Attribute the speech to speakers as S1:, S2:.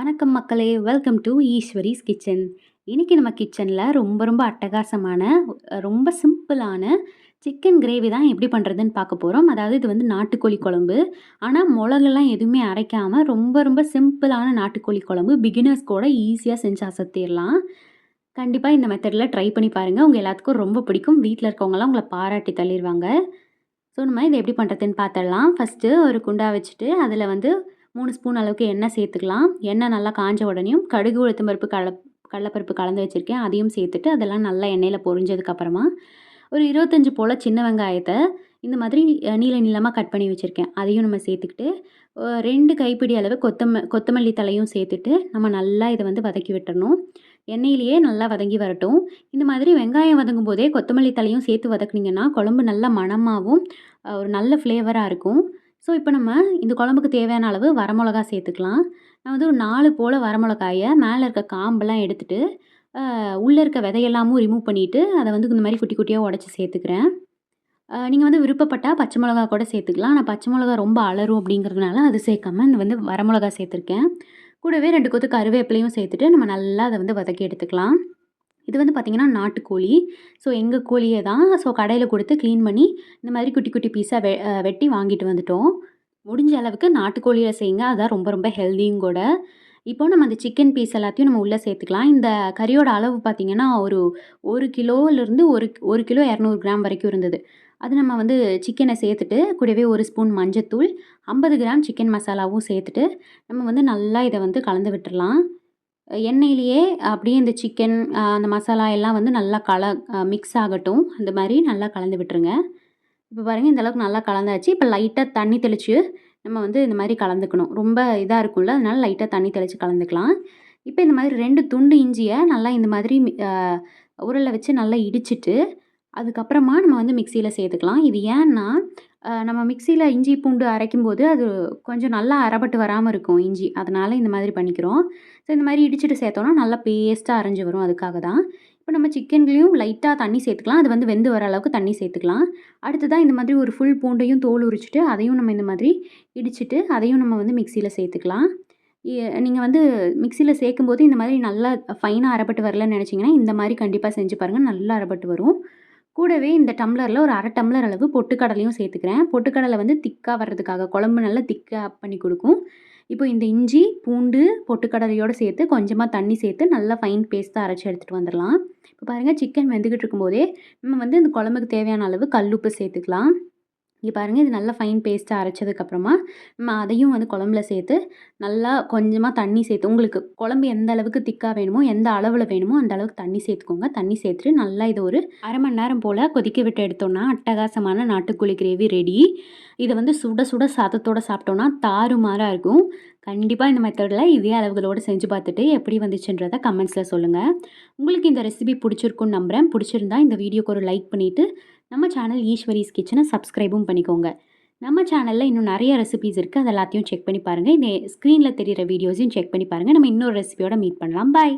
S1: வணக்கம் மக்களே welcome to ஈஸ்வரிஸ் kitchen இன்றைக்கி நம்ம கிச்சனில் ரொம்ப ரொம்ப அட்டகாசமான ரொம்ப சிம்பிளான சிக்கன் கிரேவி தான் எப்படி பண்ணுறதுன்னு பார்க்க போகிறோம் அதாவது இது வந்து நாட்டுக்கோழி குழம்பு. ஆனால் மிளகுலாம் எதுவுமே அரைக்காமல் ரொம்ப ரொம்ப சிம்பிளான நாட்டுக்கோழி குழம்பு. பிகினர்ஸ் கூட ஈஸியாக செஞ்சு அசத்திடலாம் கண்டிப்பாக இந்த மெத்தடில் ட்ரை பண்ணி பாருங்கள் உங்கள் எல்லாத்துக்கும் ரொம்ப பிடிக்கும். வீட்டில் இருக்கவங்களாம் உங்களை பாராட்டி தள்ளிடுவாங்க ஸோ நம்ம இதை எப்படி பண்ணுறதுன்னு பார்த்துடலாம். ஃபஸ்ட்டு ஒரு குண்டா வச்சுட்டு அதில் வந்து மூணு ஸ்பூன் அளவுக்கு எண்ணெய் சேர்த்துக்கலாம். எண்ணெய் நல்லா காஞ்ச உடனேயும் கடுகு உளுத்தம் பருப்பு கடல கடலப்பருப்பு கலந்து வச்சுருக்கேன். அதையும் சேர்த்துட்டு அதெல்லாம் நல்லா எண்ணெயில் பொரிஞ்சதுக்கப்புறமா ஒரு இருபத்தஞ்சி போல் சின்ன வெங்காயத்தை இந்த மாதிரி நீள நீளமாக கட் பண்ணி வச்சுருக்கேன். அதையும் நம்ம சேர்த்துக்கிட்டு ரெண்டு கைப்பிடி அளவு கொத்தம கொத்தமல்லி தலையும் சேர்த்துட்டு நம்ம நல்லா இதை வந்து வதக்கி விட்டுறணும். எண்ணெயிலேயே நல்லா வதங்கி வரட்டும். இந்த மாதிரி வெங்காயம் வதங்கும் போதே கொத்தமல்லி தலையும் சேர்த்து வதக்குனிங்கன்னா குழம்பு நல்லா மணமாகவும் ஒரு நல்ல ஃப்ளேவராக இருக்கும். ஸோ இப்போ நம்ம இந்த குழம்புக்கு தேவையான அளவு வரமிளகா சேர்த்துக்கலாம். நான் வந்து ஒரு நாலு போல் வரமிளகாயை மேலே இருக்க காம்பெல்லாம் எடுத்துகிட்டு உள்ளே இருக்க விதையெல்லாமும் ரிமூவ் பண்ணிவிட்டு அதை வந்து இந்த மாதிரி குட்டி குட்டியாக உடச்சி சேர்த்துக்கிறேன். நீங்கள் வந்து விருப்பப்பட்டால் பச்சை மிளகா கூட சேர்த்துக்கலாம். ஆனால் பச்சை மிளகா ரொம்ப அலரும் அப்படிங்கிறதுனால அது சேர்க்காம இந்த வந்து வரமிளகா சேர்த்துருக்கேன். கூடவே ரெண்டு கொத்து கருவேப்பிலையும் சேர்த்துட்டு நம்ம நல்லா அதை வந்து வதக்கி எடுத்துக்கலாம். இது வந்து பார்த்திங்கன்னா நாட்டுக்கோழி. ஸோ எங்கள் கோழியை தான் ஸோ கடையில் கொடுத்து க்ளீன் பண்ணி இந்த மாதிரி குட்டி குட்டி பீஸாக வெ வெட்டி வாங்கிட்டு வந்துட்டோம். முடிஞ்ச அளவுக்கு நாட்டுக்கோழியில் செய்யுங்க. அதுதான் ரொம்ப ரொம்ப ஹெல்த்தியும் கூட. இப்போ நம்ம அந்த சிக்கன் பீஸ் எல்லாத்தையும் நம்ம உள்ளே சேர்த்துக்கலாம். இந்த கறியோட அளவு பார்த்திங்கன்னா ஒரு ஒரு கிலோலேருந்து ஒரு ஒரு கிலோ இரநூறு கிராம் வரைக்கும் இருந்தது. அது நம்ம வந்து சிக்கனை சேர்த்துட்டு கூடவே ஒரு ஸ்பூன் மஞ்சத்தூள் ஐம்பது கிராம் சிக்கன் மசாலாவும் சேர்த்துட்டு நம்ம வந்து நல்லா இதை வந்து கலந்து விட்டுடலாம். எண்ணெயிலேயே அப்படியே இந்த சிக்கன் அந்த மசாலா எல்லாம் வந்து நல்லா கல மிக்ஸ் ஆகட்டும். அந்த மாதிரி நல்லா கலந்து விட்டுருங்க. இப்போ பாருங்கள் இந்தளவுக்கு நல்லா கலந்தாச்சு. இப்போ லைட்டாக தண்ணி தெளித்து நம்ம வந்து இந்த மாதிரி கலந்துக்கணும். ரொம்ப இதாக இருக்கும்ல அதனால் லைட்டாக தண்ணி தெளித்து கலந்துக்கலாம். இப்போ இந்த மாதிரி ரெண்டு துண்டு இஞ்சியை நல்லா இந்த மாதிரி உரலில் வச்சு நல்லா இடிச்சிட்டு அதுக்கப்புறமா நம்ம வந்து மிக்சியில் சேர்த்துக்கலாம். இது ஏன்னா நம்ம மிக்சியில் இஞ்சி பூண்டு அரைக்கும்போது அது கொஞ்சம் நல்லா அரைப்பட்டு வராமல் இருக்கும் இஞ்சி. அதனால் இந்த மாதிரி பண்ணிக்கிறோம். ஸோ இந்த மாதிரி இடிச்சிட்டு சேர்த்தோன்னா நல்லா பேஸ்ட்டாக அரைஞ்சி வரும். அதுக்காக தான். இப்போ நம்ம சிக்கன்லேயும் லைட்டாக தண்ணி சேர்த்துக்கலாம். அது வந்து வெந்து வர அளவுக்கு தண்ணி சேர்த்துக்கலாம். அடுத்ததாக இந்த மாதிரி ஒரு ஃபுல் பூண்டையும் தோல் உரிச்சிட்டு அதையும் நம்ம இந்த மாதிரி இடிச்சிட்டு அதையும் நம்ம வந்து மிக்சியில் சேர்த்துக்கலாம். நீங்கள் வந்து மிக்சியில் சேர்க்கும்போது இந்த மாதிரி நல்லா ஃபைனாக அரைப்பட்டு வரலன்னு நினச்சிங்கன்னா இந்த மாதிரி கண்டிப்பாக செஞ்சு பாருங்கள் நல்லா அரைப்பட்டு வரும். கூடவே இந்த டம்ளரில் ஒரு அரை டம்ளர் அளவு பொட்டுக்கடலையும் சேர்த்துக்கிறேன். பொட்டுக்கடலை வந்து திக்காக வர்றதுக்காக குழம்பு நல்லா திக்காக பண்ணி கொடுக்கும். இப்போ இந்த இஞ்சி பூண்டு பொட்டுக்கடலையோடு சேர்த்து கொஞ்சமாக தண்ணி சேர்த்து நல்லா ஃபைன் பேஸ்ட்டாக அரைச்சி எடுத்துகிட்டு வந்துடலாம். இப்போ பாருங்கள் சிக்கன் வெந்துக்கிட்டு இருக்கும்போதே நம்ம வந்து இந்த குழம்புக்கு தேவையான அளவு கல்லுப்பு சேர்த்துக்கலாம். இங்கே பாருங்கள் இது நல்லா ஃபைன் பேஸ்ட்டாக அரைச்சதுக்கப்புறமா நம்ம அதையும் வந்து குழம்புல சேர்த்து நல்லா கொஞ்சமாக தண்ணி சேர்த்து உங்களுக்கு குழம்பு எந்த அளவுக்கு திக்காக வேணுமோ எந்த அளவில் வேணுமோ அந்த அளவுக்கு தண்ணி சேர்த்துக்கோங்க. தண்ணி சேர்த்துட்டு நல்லா இது ஒரு அரை மணி நேரம் போல் கொதிக்க விட்டு எடுத்தோன்னா அட்டகாசமான நாட்டுக்கோழி கிரேவி ரெடி இதை வந்து சுட சுட சாதத்தோடு சாப்பிட்டோன்னா தாறுமாறாக இருக்கும். கண்டிப்பாக இந்த மெத்தடில் இதே அளவுகளோடு செஞ்சு பார்த்துட்டு எப்படி வந்துச்சுன்றதை கமெண்ட்ஸில் சொல்லுங்கள் உங்களுக்கு இந்த ரெசிபி பிடிச்சிருக்குன்னு நம்புகிறேன் பிடிச்சிருந்தா இந்த வீடியோக்கு ஒரு லைக் பண்ணிவிட்டு நம்ம சேனல் ஈஸ்வரிஸ் கிச்சனை சப்ஸ்கிரைபும் பண்ணிக்கோங்க. நம்ம சேனலில் இன்னும் நிறைய ரெசிபிஸ் இருக்குது அது எல்லாத்தையும் செக் பண்ணி பாருங்கள் இந்த ஸ்க்ரீனில் தெரிகிற வீடியோஸையும் செக் பண்ணி பாருங்கள் நம்ம இன்னொரு ரெசிபியோட மீட் பண்ணலாம். பாய்